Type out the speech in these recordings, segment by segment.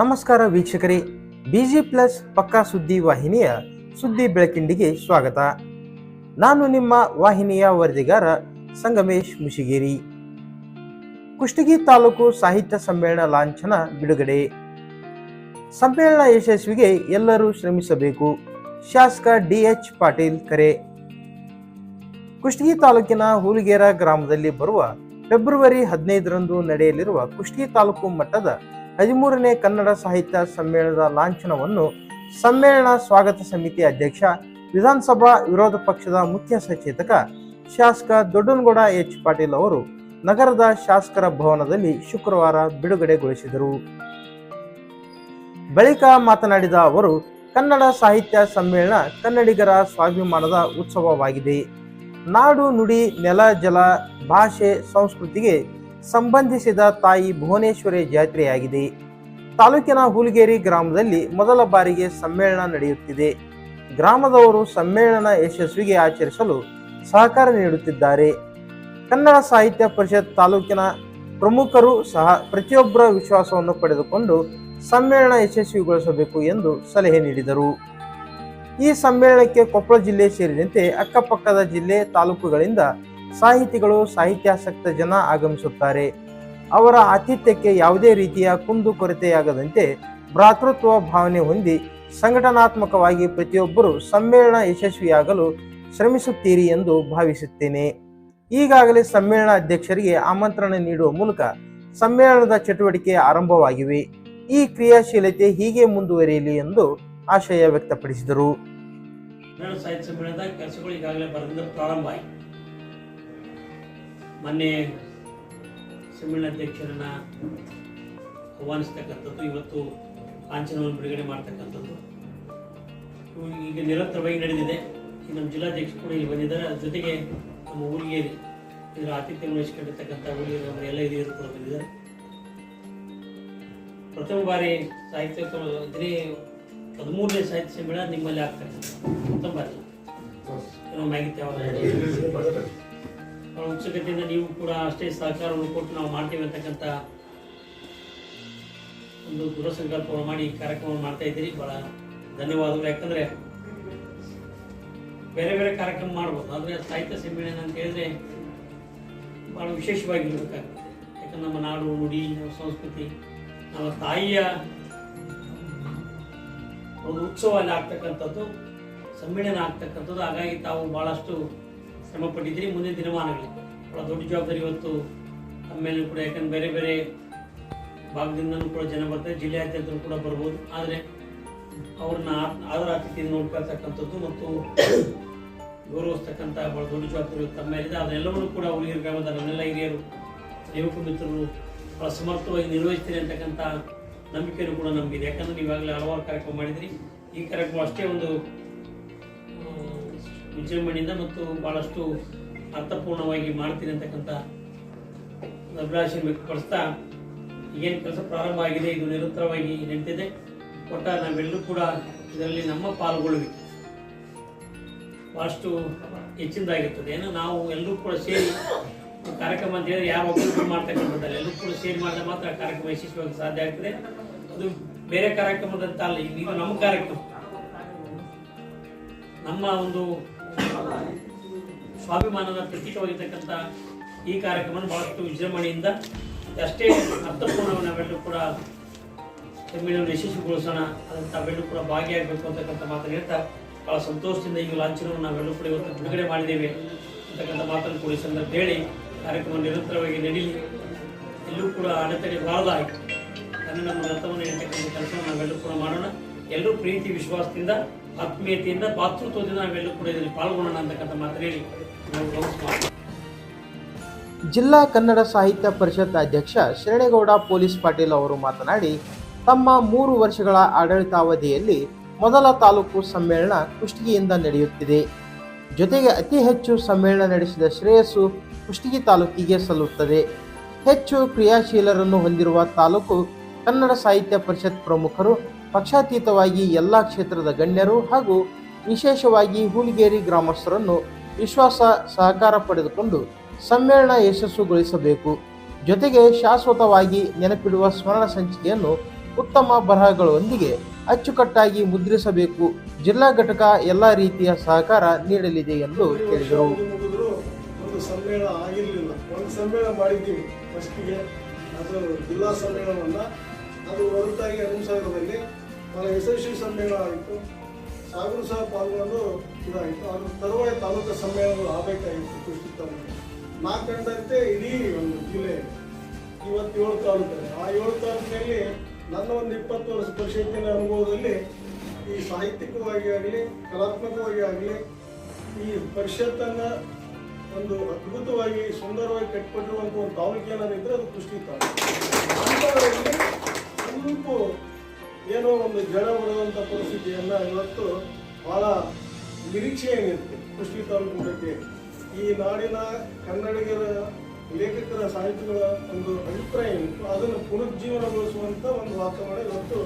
ನಮಸ್ಕಾರ ವೀಕ್ಷಕರೇ, busy plus ಪಕ್ಕಾ ಸುದ್ದಿ ವಾಹಿನಿಯ ಸುದ್ದಿ ಬೆಳಕಿಂಡಿಗೆ ಸ್ವಾಗತ. ನಾನು ನಿಮ್ಮ ವಾಹಿನಿಯ ವರದಿಗಾರ ಸಂಗಮೇಶ್ ಮುಷಿಗೇರಿ. ಕುಷ್ಟಗಿ ತಾಲೂಕು ಸಾಹಿತ್ಯ ಸಮ್ಮೇಳನ ಲಾಂಛನ ಬಿಡುಗಡೆ. ಸಮ್ಮೇಳನ ಯಶಸ್ವಿಗೆ ಎಲ್ಲರೂ ಶ್ರಮಿಸಬೇಕು. ಶಾಸಕ ಡಿಎಚ್ ಪಾಟೀಲ್ ಕರೆ. ಕುಷ್ಟಗಿ ತಾಲೂಕಿನ ಹೂಲಿಗೇರ ಗ್ರಾಮದಲ್ಲಿ ಬರುವ ಫೆಬ್ರವರಿ ಹದಿನೈದರಂದು ನಡೆಯಲಿರುವ ಕುಷ್ಟಗಿ ತಾಲೂಕು ಮಟ್ಟದ ಹದಿಮೂರನೇ ಕನ್ನಡ ಸಾಹಿತ್ಯ ಸಮ್ಮೇಳನದ ಲಾಂಛನವನ್ನು ಸಮ್ಮೇಳನ ಸ್ವಾಗತ ಸಮಿತಿ ಅಧ್ಯಕ್ಷ, ವಿಧಾನಸಭಾ ವಿರೋಧ ಪಕ್ಷದ ಮುಖ್ಯ ಸಚೇತಕ ಶಾಸಕ ದೊಡ್ಡನಗೌಡ ಎಚ್ ಪಾಟೀಲ್ ಅವರು ನಗರದ ಶಾಸಕರ ಭವನದಲ್ಲಿ ಶುಕ್ರವಾರ ಬಿಡುಗಡೆಗೊಳಿಸಿದರು. ಬಳಿಕ ಮಾತನಾಡಿದ ಅವರು, ಕನ್ನಡ ಸಾಹಿತ್ಯ ಸಮ್ಮೇಳನ ಕನ್ನಡಿಗರ ಸ್ವಾಭಿಮಾನದ ಉತ್ಸವವಾಗಿದೆ. ನಾಡು ನುಡಿ ನೆಲ ಜಲ ಭಾಷೆ ಸಂಸ್ಕೃತಿಗೆ ಸಂಬಂಧಿಸಿದ ತಾಯಿ ಭುವನೇಶ್ವರಿ ಜಾತ್ರೆಯಾಗಿದೆ. ತಾಲೂಕಿನ ಹುಲಿಗೇರಿ ಗ್ರಾಮದಲ್ಲಿ ಮೊದಲ ಬಾರಿಗೆ ಸಮ್ಮೇಳನ ನಡೆಯುತ್ತಿದೆ. ಗ್ರಾಮದವರು ಸಮ್ಮೇಳನ ಯಶಸ್ವಿಗೆ ಆಚರಿಸಲು ಸಹಕಾರ ನೀಡುತ್ತಿದ್ದಾರೆ. ಕನ್ನಡ ಸಾಹಿತ್ಯ ಪರಿಷತ್ ತಾಲೂಕಿನ ಪ್ರಮುಖರು ಸಹ ಪ್ರತಿಯೊಬ್ಬರ ವಿಶ್ವಾಸವನ್ನು ಪಡೆದುಕೊಂಡು ಸಮ್ಮೇಳನ ಯಶಸ್ವಿಗೊಳಿಸಬೇಕು ಎಂದು ಸಲಹೆ ನೀಡಿದರು. ಈ ಸಮ್ಮೇಳನಕ್ಕೆ ಕೊಪ್ಪಳ ಜಿಲ್ಲೆ ಸೇರಿದಂತೆ ಅಕ್ಕಪಕ್ಕದ ಜಿಲ್ಲೆ ತಾಲೂಕುಗಳಿಂದ ಸಾಹಿತಿಗಳು ಸಾಹಿತ್ಯಾಸಕ್ತ ಜನ ಆಗಮಿಸುತ್ತಾರೆ. ಅವರ ಆತಿಥ್ಯಕ್ಕೆ ಯಾವುದೇ ರೀತಿಯ ಕುಂದು ಕೊರತೆಯಾಗದಂತೆ ಭ್ರಾತೃತ್ವ ಭಾವನೆ ಹೊಂದಿ ಸಂಘಟನಾತ್ಮಕವಾಗಿ ಪ್ರತಿಯೊಬ್ಬರು ಸಮ್ಮೇಳನ ಯಶಸ್ವಿಯಾಗಲು ಶ್ರಮಿಸುತ್ತೀರಿ ಎಂದು ಭಾವಿಸುತ್ತೇನೆ. ಈಗಾಗಲೇ ಸಮ್ಮೇಳನ ಅಧ್ಯಕ್ಷರಿಗೆ ಆಮಂತ್ರಣ ನೀಡುವ ಮೂಲಕ ಸಮ್ಮೇಳನದ ಚಟುವಟಿಕೆ ಆರಂಭವಾಗಿವೆ. ಈ ಕ್ರಿಯಾಶೀಲತೆ ಹೀಗೆ ಮುಂದುವರಿಯಲಿ ಎಂದು ಆಶಯ ವ್ಯಕ್ತಪಡಿಸಿದರು. ಸಾಹಿತ್ಯ ಸಮ್ಮೇಳನದ ಕೆಲಸಗಳು ಈಗಾಗಲೇ ಪ್ರಾರಂಭ ಆಯಿತು. ಮೊನ್ನೆ ಸಮ್ಮೇಳನಾಧ್ಯಕ್ಷರನ್ನ ಆಹ್ವಾನಿಸ್ತಕ್ಕಂಥದ್ದು ಇವತ್ತು ಲಾಂಛನವನ್ನು ಬಿಡುಗಡೆ ಮಾಡ್ತಕ್ಕಂಥದ್ದು. ಈಗ ನಿರಂತರವಾಗಿ ನಡೆದಿದೆ. ನಮ್ಮ ಜಿಲ್ಲಾಧ್ಯಕ್ಷರು ಕೂಡ ಇಲ್ಲಿ ಬಂದಿದ್ದಾರೆ. ಅದ್ರ ಜೊತೆಗೆ ನಮ್ಮ ಊರಿಗೆ ಇದರ ಆತಿಥ್ಯ ವಹಿಸಿಕೊಂಡಿರ್ತಕ್ಕಂಥ ಊರಿಗೆ ನಮ್ಮ ಎಲ್ಲ ಹಿರಿಯರು ಕೂಡ ಬಂದಿದ್ದಾರೆ. ಪ್ರಥಮ ಬಾರಿ ಸಾಹಿತ್ಯ ಇದ್ರೆ ಹದಿಮೂರನೇ ಸಾಹಿತ್ಯ ಸಮ್ಮೇಳನ ನಿಮ್ಮಲ್ಲಿ ಆಗ್ತಕ್ಕಂಥ ಪ್ರಥಮ ಬಾರಿ. ಮಾಹಿತಿ ಯಾವಾಗ ಉತ್ಸುಕತೆಯಿಂದ ನೀವು ಕೂಡ ಅಷ್ಟೇ ಸಹಕಾರವನ್ನು ಕೊಟ್ಟು ನಾವು ಮಾಡ್ತೇವೆ ಅಂತಕ್ಕಂಥ ಒಂದು ದೃಢ ಸಂಕಲ್ಪವನ್ನು ಮಾಡಿ ಈ ಕಾರ್ಯಕ್ರಮವನ್ನು ಮಾಡ್ತಾ ಇದ್ದೀರಿ. ಬಹಳ ಧನ್ಯವಾದಗಳು. ಯಾಕಂದ್ರೆ ಬೇರೆ ಬೇರೆ ಕಾರ್ಯಕ್ರಮ ಮಾಡ್ಬೋದು. ಆದರೆ ಸಾಹಿತ್ಯ ಸಮ್ಮೇಳನ ಅಂತ ಹೇಳಿದ್ರೆ ಬಹಳ ವಿಶೇಷವಾಗಿರ್ಬೇಕಾಗ್ತದೆ. ಯಾಕಂದ್ರೆ ನಮ್ಮ ನಾಡು, ನುಡಿ, ನಮ್ಮ ಸಂಸ್ಕೃತಿ, ನಮ್ಮ ತಾಯಿಯ ಒಂದು ಉತ್ಸವ ಅಲ್ಲಿ ಆಗ್ತಕ್ಕಂಥದ್ದು ಸಮ್ಮೇಳನ ಆಗ್ತಕ್ಕಂಥದ್ದು. ಹಾಗಾಗಿ ತಾವು ಬಹಳಷ್ಟು ಶ್ರಮ ಪಟ್ಟಿದ್ದೀರಿ ಮುಂದಿನ ದಿನಮಾನಗಳಲ್ಲಿ ಬಹಳ ದೊಡ್ಡ ಜವಾಬ್ದಾರಿ ಇವತ್ತು ಸಮ್ಮೇಳನ ಕೂಡ, ಯಾಕಂದ್ರೆ ಬೇರೆ ಬೇರೆ ಭಾಗದಿಂದನೂ ಕೂಡ ಜನ ಬರ್ತಾರೆ ಜಿಲ್ಲೆಯಾದ್ಯಂತರೂ ಕೂಡ ಬರ್ಬೋದು. ಆದರೆ ಅವ್ರನ್ನ ಆದರ ಅತಿಥಿಯಿಂದ ನೋಡ್ಕೊಳ್ತಕ್ಕಂಥದ್ದು ಮತ್ತು ಗೌರವಿಸ್ತಕ್ಕಂಥ ಬಹಳ ದೊಡ್ಡ ಜವಾಬ್ದಾರಿ ತಮ್ಮ ಮೇಲಿದೆ. ಅದನ್ನೆಲ್ಲವನ್ನೂ ಕೂಡ ಹುಲಿಗಿರಿ ಗ್ರಾಮದ ನನ್ನೆಲ್ಲ ಹಿರಿಯರು, ಯುವಕ ಮಿತ್ರರು ಬಹಳ ಸಮರ್ಥವಾಗಿ ನಿರ್ವಹಿಸ್ತೀರಿ ಅಂತಕ್ಕಂಥ ನಂಬಿಕೆಯೂ ಕೂಡ ನಮಗಿದೆ. ಯಾಕಂದ್ರೆ ನೀವಾಗಲೇ ಹಲವಾರು ಕಾರ್ಯಕ್ರಮ ಮಾಡಿದ್ರಿ. ಈ ಕಾರ್ಯಕ್ರಮ ಅಷ್ಟೇ ಒಂದು ವಿಜೃಂಭಣೆಯಿಂದ ಮತ್ತು ಬಹಳಷ್ಟು ಅರ್ಥಪೂರ್ಣವಾಗಿ ಮಾಡ್ತೀನಿ ಅಂತಕ್ಕಂಥ ಅಭಿಲಾಷೆಯನ್ನು ವ್ಯಕ್ತಪಡಿಸ್ತಾ ಏನು ಕೆಲಸ ಪ್ರಾರಂಭ ಆಗಿದೆ, ಇದು ನಿರಂತರವಾಗಿ ನಡೀತಿದೆ. ಒಟ್ಟ ನಾವೆಲ್ಲರೂ ಕೂಡ ಇದರಲ್ಲಿ ನಮ್ಮ ಪಾಲ್ಗೊಳ್ಳುವಿಕೆ ಬಹಳಷ್ಟು ಹೆಚ್ಚಿನದಾಗಿರ್ತದೆ. ಏನೋ ನಾವು ಎಲ್ಲರೂ ಕೂಡ ಸೇರಿ ಕಾರ್ಯಕ್ರಮ ಅಂತ ಹೇಳಿದ್ರೆ ಯಾರು ಒಬ್ಬರು ಮಾಡ್ತಕ್ಕಂಥದ್ದಲ್ಲ, ಎಲ್ಲರೂ ಕೂಡ ಸೇರಿ ಮಾಡಿದ್ರೆ ಮಾತ್ರ ಕಾರ್ಯಕ್ರಮ ಯಶಸ್ವಿಯಾಗಿ ಸಾಧ್ಯ ಆಗ್ತದೆ. ಅದು ಬೇರೆ ಕಾರ್ಯಕ್ರಮದಂತ ಅಲ್ಲ, ಈಗ ನಮ್ಮ ಕಾರ್ಯಕ್ರಮ. ನಮ್ಮ ಒಂದು ಸ್ವಾಭಿಮಾನದ ಪ್ರತೀಕವಾಗಿರ್ತಕ್ಕಂಥ ಈ ಕಾರ್ಯಕ್ರಮವನ್ನು ಬಹಳಷ್ಟು ವಿಜೃಂಭಣೆಯಿಂದ ಅಷ್ಟೇ ಅರ್ಥಪೂರ್ಣವಾಗಿ ನಾವೆಲ್ಲರೂ ಕೂಡ ಸಮ್ಮೇಳನ ಯಶಸ್ವಿಗೊಳಿಸೋಣ, ಅದನ್ನು ತಾವೆಲ್ಲರೂ ಕೂಡ ಭಾಗಿಯಾಗಬೇಕು ಅಂತಕ್ಕಂಥ ಮಾತನ್ನು ಹೇಳ್ತಾ ಬಹಳ ಸಂತೋಷದಿಂದ ಈ ಲಾಂಛನವನ್ನು ನಾವೆಲ್ಲರೂ ಕೂಡ ಇವತ್ತು ಬಿಡುಗಡೆ ಮಾಡಿದ್ದೇವೆ ಅಂತಕ್ಕಂಥ ಮಾತನ್ನು ಕೂಡ ಸಂದರ್ಭ ಹೇಳಿ ಕಾರ್ಯಕ್ರಮ ನಿರಂತರವಾಗಿ ನಡೀಲಿ. ಎಲ್ಲೂ ಕೂಡ ಅಡೆತಡೆ ಬಾರದಾಗಿ ಕನ್ನಡ ನಮ್ಮ ರಥವನ್ನು ಹೇಳ್ತಕ್ಕಂಥ ಕೆಲಸವನ್ನು ನಾವೆಲ್ಲರೂ ಕೂಡ ಮಾಡೋಣ. ಎಲ್ಲರೂ ಪ್ರೀತಿ, ವಿಶ್ವಾಸದಿಂದ ಆತ್ಮೀಯತೆಯಿಂದ ಭಾತೃತ್ವದಿಂದ ನಾವೆಲ್ಲರೂ ಕೂಡ ಇದರಲ್ಲಿ ಪಾಲ್ಗೊಳ್ಳೋಣ ಅಂತಕ್ಕಂಥ ಹೇಳಿ ನಾವು ಜಿಲ್ಲಾ ಕನ್ನಡ ಸಾಹಿತ್ಯ ಪರಿಷತ್ ಅಧ್ಯಕ್ಷ ಶರಣೇಗೌಡ ಪೊಲೀಸ್ ಪಾಟೀಲ್ ಅವರು ಮಾತನಾಡಿ, ತಮ್ಮ ಮೂರು ವರ್ಷಗಳ ಆಡಳಿತಾವಧಿಯಲ್ಲಿ ಮೊದಲ ತಾಲೂಕು ಸಮ್ಮೇಳನ ಕುಷ್ಟಗಿಯಿಂದ ನಡೆಯುತ್ತಿದೆ. ಜೊತೆಗೆ ಅತಿ ಹೆಚ್ಚು ಸಮ್ಮೇಳನ ನಡೆಸಿದ ಶ್ರೇಯಸ್ಸು ಕುಷ್ಟಗಿ ತಾಲೂಕಿಗೆ ಸಲ್ಲುತ್ತದೆ. ಹೆಚ್ಚು ಕ್ರಿಯಾಶೀಲರನ್ನು ಹೊಂದಿರುವ ತಾಲೂಕು ಕನ್ನಡ ಸಾಹಿತ್ಯ ಪರಿಷತ್ ಪ್ರಮುಖರು ಪಕ್ಷಾತೀತವಾಗಿ ಎಲ್ಲ ಕ್ಷೇತ್ರದ ಗಣ್ಯರು ಹಾಗೂ ವಿಶೇಷವಾಗಿ ಹೂಲಿಗೇರಿ ಗ್ರಾಮಸ್ಥರನ್ನು ವಿಶ್ವಾಸ ಸಹಕಾರ ಪಡೆದುಕೊಂಡು ಸಮ್ಮೇಳನ ಯಶಸ್ಸುಗೊಳಿಸಬೇಕು. ಜೊತೆಗೆ ಶಾಶ್ವತವಾಗಿ ನೆನಪಿಡುವ ಸ್ಮರಣ ಸಂಚಿಕೆಯನ್ನು ಉತ್ತಮ ಬರಹಗಳೊಂದಿಗೆ ಅಚ್ಚುಕಟ್ಟಾಗಿ ಮುದ್ರಿಸಬೇಕು. ಜಿಲ್ಲಾ ಘಟಕ ಎಲ್ಲ ರೀತಿಯ ಸಹಕಾರ ನೀಡಲಿದೆ ಎಂದು ಹೇಳಿದರು ಅದು ಜಿಲ್ಲಾ ಸಮ್ಮೇಳನವನ್ನು. ಅದು ಹೊರತಾಗಿ ಎರಡು ಸಾವಿರದಲ್ಲಿ ಬಹಳ ಯಶಸ್ವಿ ಸಮ್ಮೇಳನ ಆಯಿತು. ಸಾಗರ ಸಹ ಪಾಲ್ಗೊಂಡು ಇದಾಯಿತು. ಅದ್ರ ತರುವಾಯ ತಾಲೂಕು ಸಮ್ಮೇಳನಗಳು ಆಗಬೇಕಾಗಿತ್ತು ಕೃಷಿ ತಾಲೂಕು ಕಂಡಂತೆ ಇಡೀ ಒಂದು ಜಿಲ್ಲೆ ಇವತ್ತೇಳು ತಾಲೂಕು. ಆ ಏಳು ತಾಲೂಕಿನಲ್ಲಿ ನನ್ನ ಒಂದು ಇಪ್ಪತ್ತು ವರ್ಷ ಪರಿಷತ್ತಿನ ಅನುಭವದಲ್ಲಿ ಈ ಸಾಹಿತ್ಯಿಕವಾಗಿ ಆಗಲಿ, ಕಲಾತ್ಮಕವಾಗಿ ಆಗಲಿ, ಈ ಪರಿಷತ್ತನ್ನು ಒಂದು ಅದ್ಭುತವಾಗಿ ಸುಂದರವಾಗಿ ಕಟ್ಟಿಕೊಟ್ಟಿರುವಂಥ ಒಂದು ತಾಲೂಕು ಇದ್ದರೆ ಅದು ಕೃಷಿ ತಾಲೂಕು. ಅಂಥವರಲ್ಲಿ ಏನೋ ಒಂದು ಜಡ ಬರುವಂಥ ಪರಿಸ್ಥಿತಿಯನ್ನು ಇವತ್ತು ಬಹಳ ನಿರೀಕ್ಷೆ ಏನಿತ್ತು ಕೃಷಿ ತಾಲೂಕು ಬಗ್ಗೆ. ಈ ನಾಡಿನ ಕನ್ನಡಿಗರ ಲೇಖಕರ ಸಾಹಿತಿಗಳ ಒಂದು ಅಭಿಪ್ರಾಯ ಏನಿತ್ತು, ಅದನ್ನು ಪುನರುಜ್ಜೀವನಗೊಳಿಸುವಂಥ ಒಂದು ವಾತಾವರಣ ಇವತ್ತು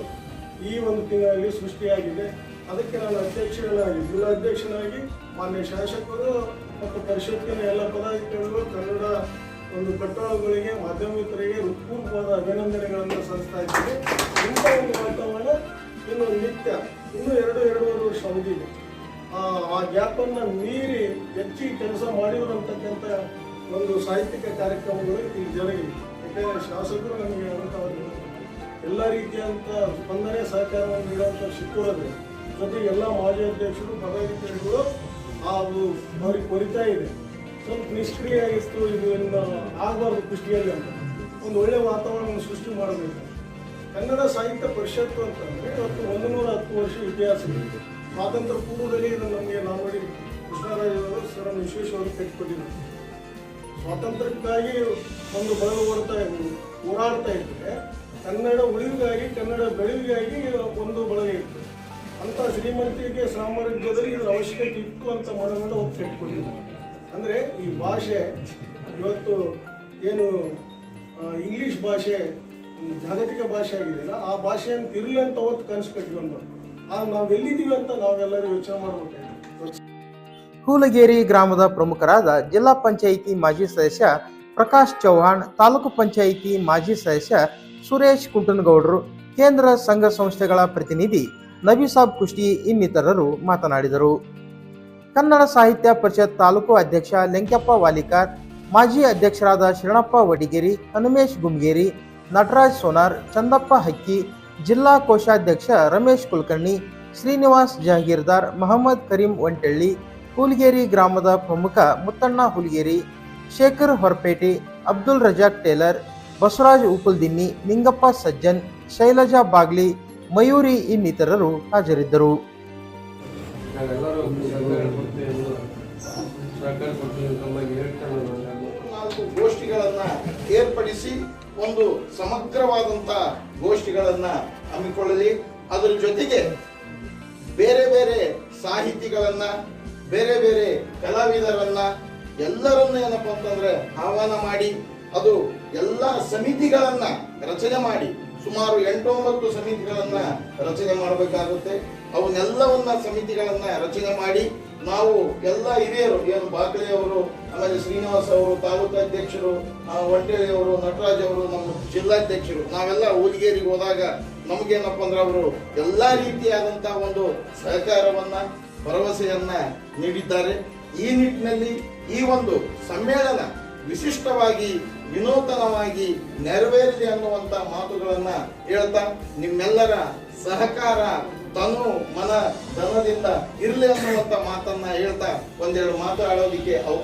ಈ ಒಂದು ತಿಂಗಳಲ್ಲಿ ಸೃಷ್ಟಿಯಾಗಿದೆ. ಅದಕ್ಕೆ ನಾನು ಅಧ್ಯಕ್ಷನಾಗಿ ಜಿಲ್ಲಾಧ್ಯಕ್ಷನಾಗಿ, ಮಾನ್ಯ ಶಾಸಕರು ಮತ್ತು ಪರಿಷತ್ತಿನ ಎಲ್ಲ ಪದಾಧಿಕಾರಿಗಳು, ಕನ್ನಡ ಒಂದು ಕಟ್ಟಡಗಳಿಗೆ ಮಾಧ್ಯಮಿಕರಿಗೆ ಹೃತ್ಪೂರ್ವವಾದ ಅಭಿನಂದನೆಗಳನ್ನು ಸಲ್ಲಿಸ್ತಾ ಇದ್ದೀನಿ. ಇಂಥ ಒಂದು ವಾತಾವರಣ ಇನ್ನು ನಿತ್ಯ, ಇನ್ನು ಎರಡು, ಎರಡೂವರೆ ವರ್ಷ ಅವಧಿ ಇದೆ ಆ ಗ್ಯಾಪನ್ನು ಮೀರಿ ಹೆಚ್ಚಿ ಕೆಲಸ ಮಾಡಿದ್ರು ಅಂತಕ್ಕಂಥ ಒಂದು ಸಾಹಿತ್ಯಿಕ ಕಾರ್ಯಕ್ರಮಗಳು ಇಲ್ಲಿ ಜರುಗಿದೆ ಯಾಕೆಂದರೆ ಶಾಸಕರು ನಮಗೆ ಅಂತ ಎಲ್ಲ ರೀತಿಯಂಥ ಸ್ಪಂದನೆ ಸಹಕಾರವನ್ನು ನೀಡುವಂಥ ಸಿಕ್ಕಿರೋದು ಜೊತೆಗೆ ಎಲ್ಲ ಮಾಜಿ ಅಧ್ಯಕ್ಷರು, ಪದಾಧಿಕಾರಿಗಳು ಆ ಅವ್ರಿಗೆ ಕೊರಿತಾ ಇದೆ. ಸ್ವಲ್ಪ ನಿಷ್ಕ್ರಿಯ ಆಗಿತ್ತು ಇದು ಇನ್ನು ಆಗಬಾರ್ದು ಕುಷ್ಟಿಯಲ್ಲಿ ಅಂತ. ಒಂದು ಒಳ್ಳೆಯ ವಾತಾವರಣವನ್ನು ಸೃಷ್ಟಿ ಮಾಡಬೇಕು. ಕನ್ನಡ ಸಾಹಿತ್ಯ ಪರಿಷತ್ತು ಅಂತಂದರೆ ಇವತ್ತು ಒಂದು ನೂರ ಹತ್ತು ವರ್ಷ ಇತಿಹಾಸ ಇದೆ ಸ್ವಾತಂತ್ರ್ಯ ಪೂರ್ವದಲ್ಲಿ ಇದು ನಮಗೆ ನಾವು ನೋಡಿ ಕೃಷ್ಣರಾಜವರು ಸರ್ ವಿಶ್ವೇಶ್ವರ ಕಟ್ಟಿಕೊಟ್ಟಿದ್ದಾರೆ ಸ್ವಾತಂತ್ರ್ಯಕ್ಕಾಗಿ ಒಂದು ಬಳಗ ಓಡ್ತಾ ಹೋರಾಡ್ತಾ ಇದ್ದರೆ ಕನ್ನಡ ಉಳಿವಿಗಾಗಿ, ಕನ್ನಡ ಬೆಳೆವಿಗಾಗಿ ಒಂದು ಬಳಗ ಇತ್ತು. ಅಂತ ಶ್ರೀಮಂತಿಗೆ ಸಾಮ್ರಾಜ್ಯದಲ್ಲಿ ಇದರ ಅವಶ್ಯಕತೆ ಇತ್ತು ಅಂತ ಮನಗಂಡು ಅವ್ರು ಕಟ್ಟಿಕೊಂಡಿದ್ದಾರೆ ಅಂದರೆ ಈ ಭಾಷೆ, ಇವತ್ತು ಏನು ಇಂಗ್ಲೀಷ್ ಭಾಷೆ ಜಾಗತಿಕ ಭಾಷೆ ಆಗಿದೆಯಲ್ಲ, ಆ ಭಾಷೆಯನ್ನು ಇರಲಿ ಅಂತ ಅವತ್ತು ಕನಸು ಕಟ್ಕೊಂಡು ಆ ನಾವು ಎಲ್ಲಿದ್ದೀವಿ ಅಂತ ನಾವೆಲ್ಲರೂ ಯೋಚನೆ ಮಾಡಬೇಕು. ಹೂಲಗೇರಿ ಗ್ರಾಮದ ಪ್ರಮುಖರಾದ ಜಿಲ್ಲಾ ಪಂಚಾಯಿತಿ ಮಾಜಿ ಸದಸ್ಯ ಪ್ರಕಾಶ್ ಚೌಹಾಣ್, ತಾಲೂಕು ಪಂಚಾಯಿತಿ ಮಾಜಿ ಸದಸ್ಯ ಸುರೇಶ್ ಕುಂಟನಗೌಡರು, ಕೇಂದ್ರ ಸಂಘ ಸಂಸ್ಥೆಗಳ ಪ್ರತಿನಿಧಿ ನಬಿಸಾಬ್ ಕುಷ್ಟಿ ಇನ್ನಿತರರು ಮಾತನಾಡಿದರು. ಕನ್ನಡ ಸಾಹಿತ್ಯ ಪರಿಷತ್ ತಾಲೂಕು ಅಧ್ಯಕ್ಷ ಲೆಂಕಪ್ಪ ವಾಲಿಕಾರ್, ಮಾಜಿ ಅಧ್ಯಕ್ಷರಾದ ಶರಣಪ್ಪ ವಡಿಗೇರಿ, ಹನುಮೇಶ್ ಗುಮ್ಗೇರಿ ನಟರಾಜ್ ಸೋನಾರ್ ಚಂದಪ್ಪ ಹಕ್ಕಿ ಜಿಲ್ಲಾ ಕೋಶಾಧ್ಯಕ್ಷ ರಮೇಶ್ ಕುಲಕರ್ಣಿ ಶ್ರೀನಿವಾಸ್ ಜಹಗೀರ್ದಾರ್ ಮಹಮ್ಮದ್ ಕರೀಂ ಒಂಟೆಳ್ಳಿ ಹುಲ್ಗೇರಿ ಗ್ರಾಮದ ಪ್ರಮುಖ ಮುತ್ತಣ್ಣ ಹುಲ್ಗೇರಿ ಶೇಖರ್ ಹೊರಪೇಟೆ ಅಬ್ದುಲ್ ರಜಾಕ್ ಟೇಲರ್ ಬಸವರಾಜ್ ಉಪುಲ್ದಿನ್ನಿ ನಿಂಗಪ್ಪ ಸಜ್ಜನ್ ಶೈಲಜಾ ಬಾಗ್ಲಿ ಮಯೂರಿ ಇನ್ನಿತರರು ಹಾಜರಿದ್ದರು. ಗೋಷ್ಠಿಗಳನ್ನ ಏರ್ಪಡಿಸಿ ಒಂದು ಸಮಗ್ರವಾದಂತ ಗೋಷ್ಠಿಗಳನ್ನ ಹಮ್ಮಿಕೊಳ್ಳಲಿ. ಅದರ ಜೊತೆಗೆ ಬೇರೆ ಬೇರೆ ಸಾಹಿತಿಗಳನ್ನ, ಬೇರೆ ಬೇರೆ ಕಲಾವಿದರನ್ನ ಎಲ್ಲರನ್ನ ಏನಪ್ಪ ಅಂತಂದ್ರೆ ಆಹ್ವಾನ ಮಾಡಿ, ಅದು ಎಲ್ಲ ಸಮಿತಿಗಳನ್ನ ರಚನೆ ಮಾಡಿ ಸುಮಾರು ಎಂಟೊಂಬತ್ತು ಸಮಿತಿಗಳನ್ನ ರಚನೆ ಮಾಡಬೇಕಾಗುತ್ತೆ. ಅವನ್ನೆಲ್ಲವನ್ನ ಸಮಿತಿಗಳನ್ನ ರಚನೆ ಮಾಡಿ ನಾವು ಎಲ್ಲ ಹಿರಿಯರು, ಏನು ಬಾಕಲೆ ಅವರು, ಆಮೇಲೆ ಶ್ರೀನಿವಾಸ್ ಅವರು, ತಾಲೂಕು ಅಧ್ಯಕ್ಷರು ಅವರು, ನಟರಾಜ್ ಅವರು, ನಮ್ಮ ಜಿಲ್ಲಾಧ್ಯಕ್ಷರು, ನಾವೆಲ್ಲ ಊದಿಗೇರಿಗೆ ಹೋದಾಗ ನಮಗೇನಪ್ಪ ಅಂದ್ರೆ ಅವರು ಎಲ್ಲ ರೀತಿಯಾದಂತಹ ಒಂದು ಸಹಕಾರವನ್ನ, ಭರವಸೆಯನ್ನ ನೀಡಿದ್ದಾರೆ. ಈ ನಿಟ್ಟಿನಲ್ಲಿ ಈ ಒಂದು ಸಮ್ಮೇಳನ ವಿಶಿಷ್ಟವಾಗಿ ವಿನೂತನವಾಗಿ ನೆರವೇರಲಿ ಅನ್ನುವಂತ ಮಾತುಗಳನ್ನ ಹೇಳ್ತಾ ನಿಮ್ಮೆಲ್ಲರ ಸಹಕಾರ, ತನು, ಮನ, ಧನದಿಂದ ಇರಲಿ ಅನ್ನುವಂತ ಮಾತನ್ನ ಹೇಳ್ತಾ ಒಂದೆರಡು ಮಾತು ಆಡೋದಿಕ್ಕೆ ಅವ